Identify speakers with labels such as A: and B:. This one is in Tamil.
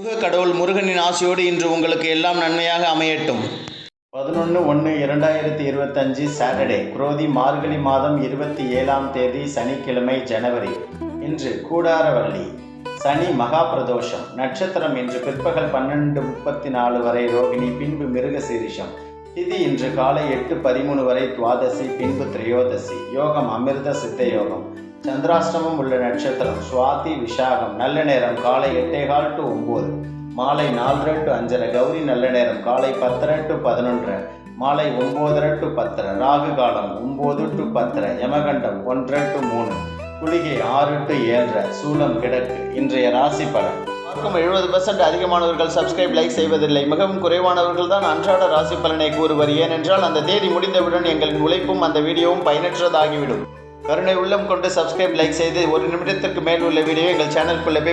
A: முருக கடவுள் முருகனின் ஆசையோடு இன்று உங்களுக்கு எல்லாம் நன்மையாக அமையட்டும். பதினொன்று ஒன்று இரண்டாயிரத்தி இருபத்தஞ்சு சாட்டர்டே குரோதி மார்கழி மாதம் இருபத்தி ஏழாம் தேதி சனிக்கிழமை ஜனவரி. இன்று கூடாரவள்ளி. சனி மகா பிரதோஷம் நட்சத்திரம் இன்று பிற்பகல் பன்னெண்டு முப்பத்தி நாலு வரை ரோகிணி பின்பு மிருகசீரிஷம். திதி இன்று காலை எட்டு பதிமூணு வரை துவாதசி பின்பு திரையோதசி. யோகம் அமிர்த சித்த யோகம். சந்திராஷ்டமம் உள்ள நட்சத்திரம் சுவாதி விஷாகம் நல்ல நேரம் காலை எட்டேகால் டு ஒம்பது. மாலை நாலரை டு அஞ்சரை கௌரி நல்ல நேரம் காலை பத்தரை டு பதினொன்றரை மாலை ஒம்போதரை டு பத்தரை ராகு காலம் ஒம்பது டு பத்தரை யமகண்டம் ஒன்றரை டு மூணு குளிகை ஆறு டு ஏழரை சூலம் கிடக்கு இன்றைய ராசி பலன். பார்க்கும் எழுபது பர்சன்ட் அதிகமானவர்கள் சப்ஸ்கிரைப் லைக் செய்வதில்லை. மிகவும் குறைவானவர்கள் தான் அன்றாட ராசி பலனை கூறுவர். ஏனென்றால் அந்த தேதி முடிந்தவுடன் எங்களின் உழைப்பும் அந்த வீடியோவும் பயனற்றதாகிவிடும். கருணை உள்ளம் கொண்டு சப்ஸ்கிரைப் லைக் செய்து ஒரு நிமிடத்திற்கு மேல் உள்ள வீடியோ எங்கள் சேனலுக்குள்ளே போய்